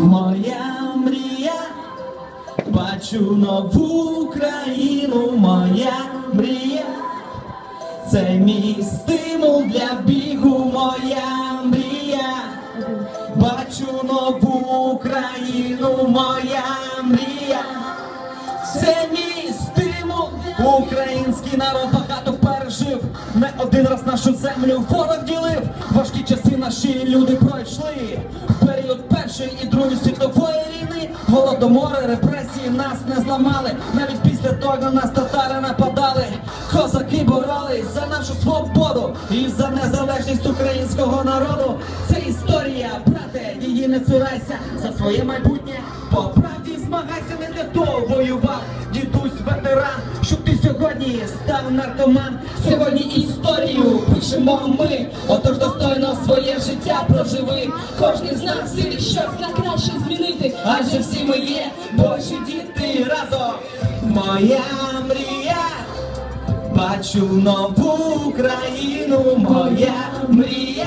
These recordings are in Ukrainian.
Моя мрія, бачу нову країну, моя мрія, це мій стимул для бігу, моя мрія, бачу нову країну, моя мрія, це мій стимул, український народ не один раз нашу землю ворог ділив, важкі часи наші люди пройшли. В період Першої і Другої світової війни голодомори, репресії нас не зламали. Навіть після того на нас татари нападали. Козаки боролись за нашу свободу і за незалежність українського народу. Це історія, брате, її не цурайся за своє майбутнє. По правді змагайся, не для того воював. Дідусь ветеран, щоб сьогодні став наркоман. Сьогодні історію пишемо ми. Отож достойно своє життя проживи. Кожен з нас силі щось на краще змінити. Адже всі ми є Божі діти разом. Моя мрія. Бачу нову країну, моя мрія.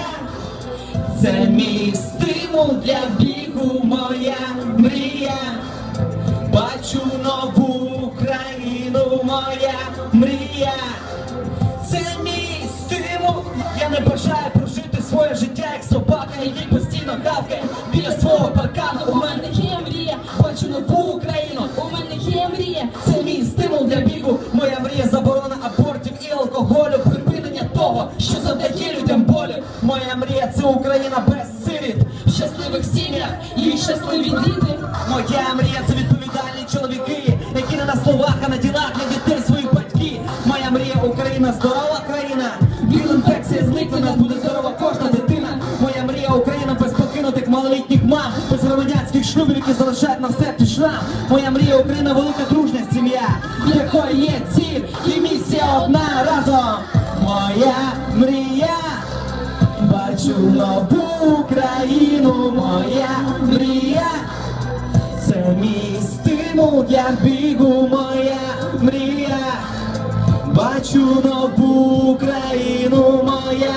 Це мій стимул для бігу, моя мрія. Моя мрія. Це мій стимул. Я не бажаю прожити своє життя, як собака, який постійно гавкає біля свого паркану. У мене є мрія, бачу нову Україну. У мене є мрія. Це мій стимул для бігу. Моя мрія заборона абортів і алкоголю. Припинення того, що завдає людям болю. Моя мрія це Україна без сиріт. В щасливих сім'ях і щасливі діти. Шлюбів, які залишають на серці шрам. Моя мрія Україна велика дружня сім'я, якої є ціль і місія одна разом. Моя мрія. Бачу нову країну, моя мрія. Це мій стимул для бігу, моя мрія. Бачу нову країну, моя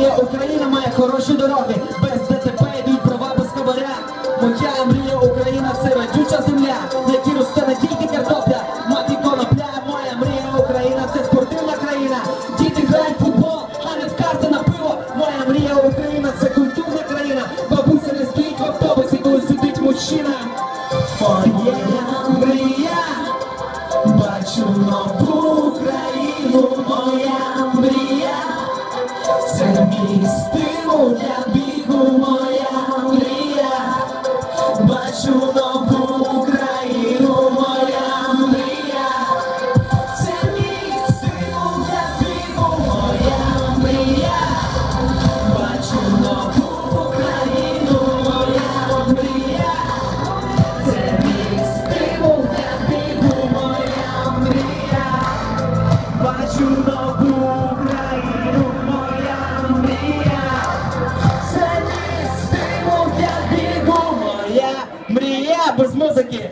мрія. Україна має хороші дороги, без ДТП йдуть права без хабаря. Моя мрія Україна це родюча земля, в якій росте не тільки картопля, мати конопля. Моя мрія Україна це спортивна країна. Діти грають в футбол, а не в карти на пиво. Моя мрія Україна це культурна країна. Бабуся не стоїть в автобусі, коли сидить мужчина. Моя мрія, бачу нову без музики.